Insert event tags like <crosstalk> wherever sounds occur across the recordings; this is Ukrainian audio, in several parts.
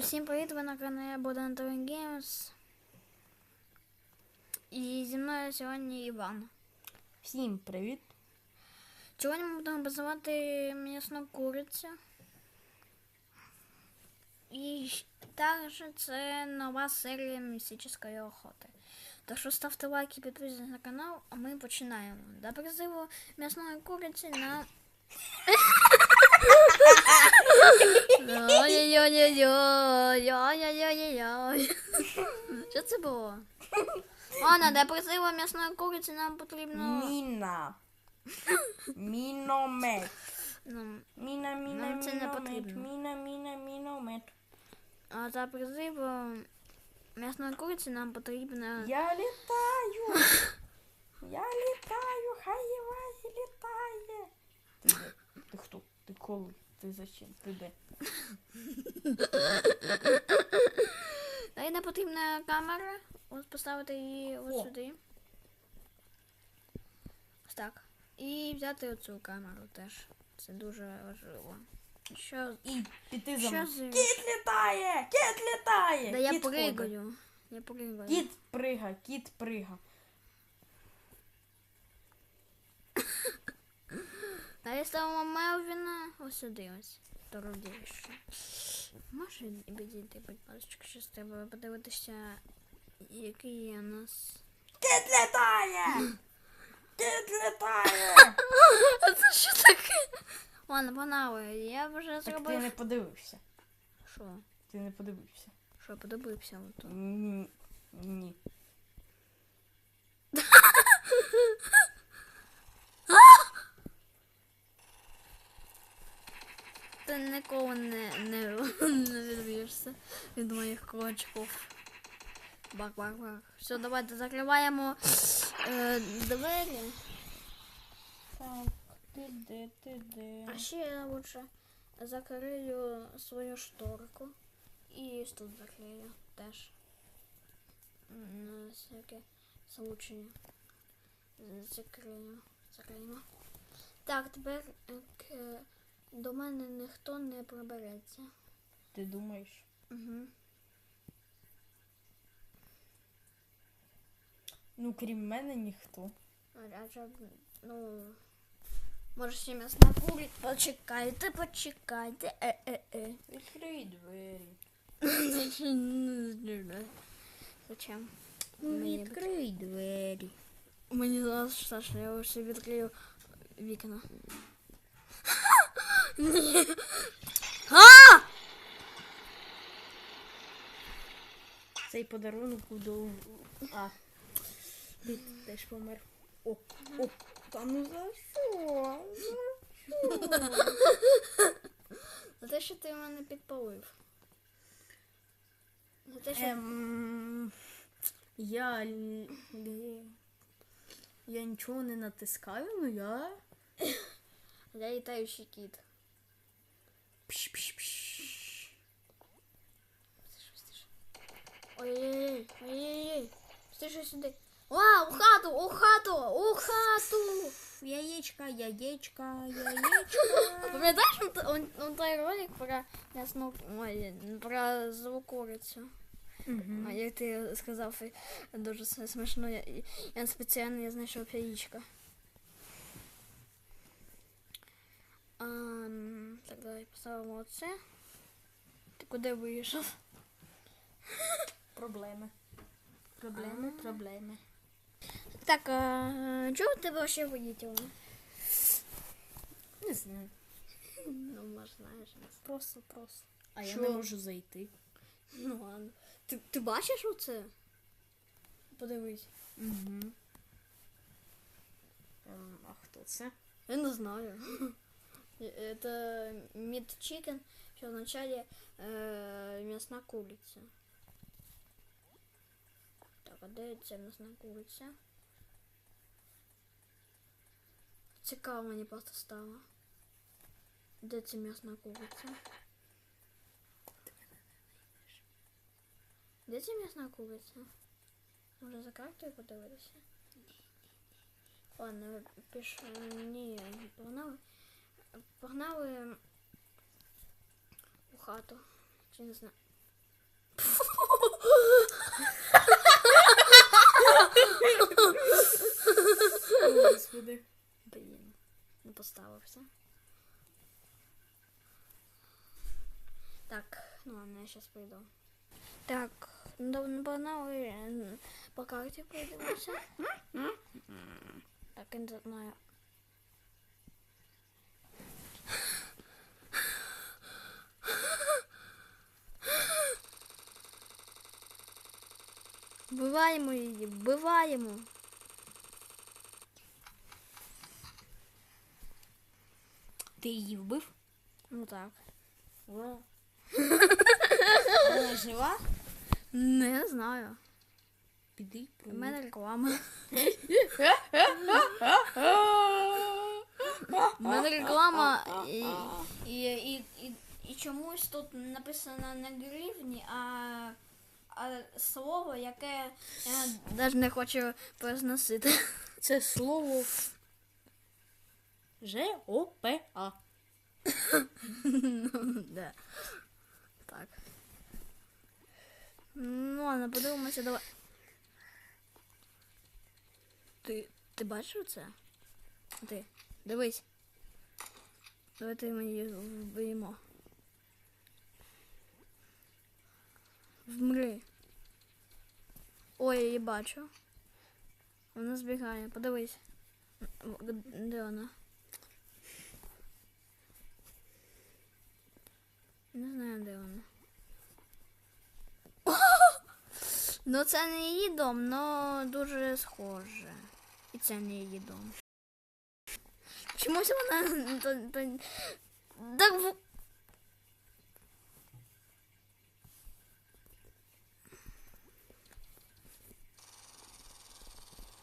Всім привіт, ви на каналі Богдан Товен Games. І зі мною сьогодні Іван. Всім привіт! Сьогодні ми будемо базувати м'ясну курицю. І також це нова серія містичної охоти. Так що ставте лайк і підписуйтесь на канал, а ми починаємо. До призиву м'ясної куриці на. Ой-ой-ой-ой-ой-ой-ой-ой-ой. Що це було? Ладно, для призиву м'ясної куриці нам потрібно. Міна. Міномет. Ну, Міна, міна, Нам міномет. Міна, міна, міномет. а за призив е, м'ясної куриці нам потрібно. Я літаю. Я літаю, хай Євазі літає. Ти хто? Ти коли? Ти зачем? Ти де? Далі нам потрібна камера. Ось поставити її ось О. сюди. Ось так. І взяти оцю камеру теж. Це дуже важливо. Що? І піти за Що мною. Кіт літає! Кіт літає! Да я Кіт ходить. пригаю. Я пригаю. Кіт прига, кіт прига. Далі ставимо Мелвіна ось ось. До родилища. Може відійти, будь ласка, щось треба подивитися, який є у нас. Кіт літає! Кіт літає! <laughs> А це що таке? Ладно, погнали, я вже Так ти зробив. не подивився. Що? Ти не подивився. Що подобився ото? Ні. Ні. <laughs> Ти ніколи не, не, не відб'єшся від моїх крочків. Бак-бак-бак. Все, давайте закриваємо е, двері. Так, ти де, ти де. А ще я лучше закрию свою шторку. І тут закрию теж. На всяке случай. З- Закрию. Закриємо. Так, тепер е, до мене ніхто не пробереться. Ти думаєш? Угу. Ну, крім мене ніхто. Ну, може ще м'яс накурить, почекайте, почекайте. Е-е-е. Відкрий двері. <laughs> Зачем? Ну, Мені відкрий двері. Мені зараз страшно, я лише відкрию вікна. Ні. <laughs> А! Цей подарунок до. А. Ти теж помер. О, о, та ну за що? За що? За те, що ти мене підпалив. За те, що Ем, я. Я нічого не натискаю, ну я. <coughs> я літаючий кіт. Пш-пш-пш. Ой-ой-ой, ой-ой-ой. Стиши сюди. А, у хату, у хату, у хату. Яєчка, яєчка, яєчка. Пам'ятаєш он, он, он той ролик про мясну, ой, про злу курицю? Мгм. А як ти сказав, дуже смішно. Я, я спеціально я знайшов яєчко. А, так, давай поставимо оце. Ти куди вийшов? Проблеми. Проблеми, А. проблеми. Так, а, чого в тебе ще? Не знаю. Ну, може, знаєш. Просто, просто. А Що? я не можу зайти. Ну ладно. Ти, ти бачиш оце? Подивись. Угу. А хто це? Я не знаю. Это мид чикен, все в начале э, мясная курица. Так, отдається мясная курица. Цікаво мені просто стало. Де це м'ясна куриця? Де це м'ясна куриця? Уже за картою подивитися? Ладно, пишу. Ні, не погнали. Погнали у хату. Чи не знаю. Господи. Блін, не поставився. Так, ну ладно, я зараз прийду. Так, ну ви е, по карті пройдемося. Так, я не знаю. Вбиваємо її, вбиваємо. Ти її вбив? Ну так. Вона <laughs> жива? Не знаю. Піди, У мене реклама. У мене реклама і, і, і, і, і чомусь тут написано не гривні, а слово, яке я навіть не хочу произносити. <laughs> Це слово Ж-О-П-А. <laughs> да. Так. Ну, ладно, подивимося, давай. Ти, ти бачив це? Ти, дивись. Давайте ми її вб'ємо. Вмри. Ой, я її бачу. Вона збігає, подивись. Де вона? Не знаю, де вона. <laughs> Ну, це не її дом, але дуже схоже. І це не її дом. Чомусь вона. то- Так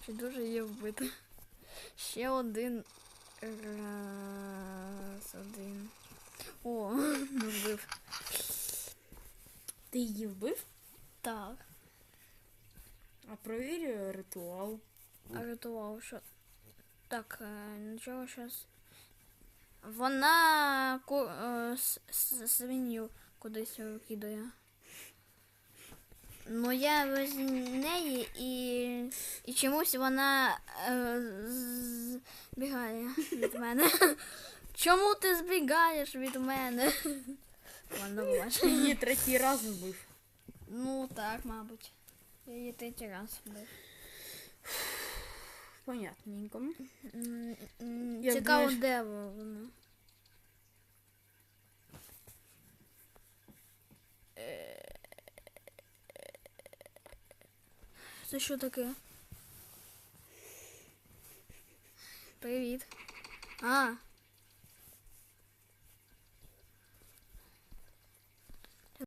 Чи дуже її вбити? Ще один раз один. О, <laughs> не вбив. Ти її вбив? Так. А провір ритуал. А ритуал, що. Так, е, нічого щас. Вона ку... е, свинью кудись кидає. Ну я без неї і, і чомусь вона е, збігає від мене. <laughs> Чому ти збігаєш від мене? <laughs> Ладно, бачиш. Ти її третій раз вбив. Ну так, мабуть. Я її третій раз вбив. Понятненько. Цікаво, де вона. Це що таке? Привіт. А,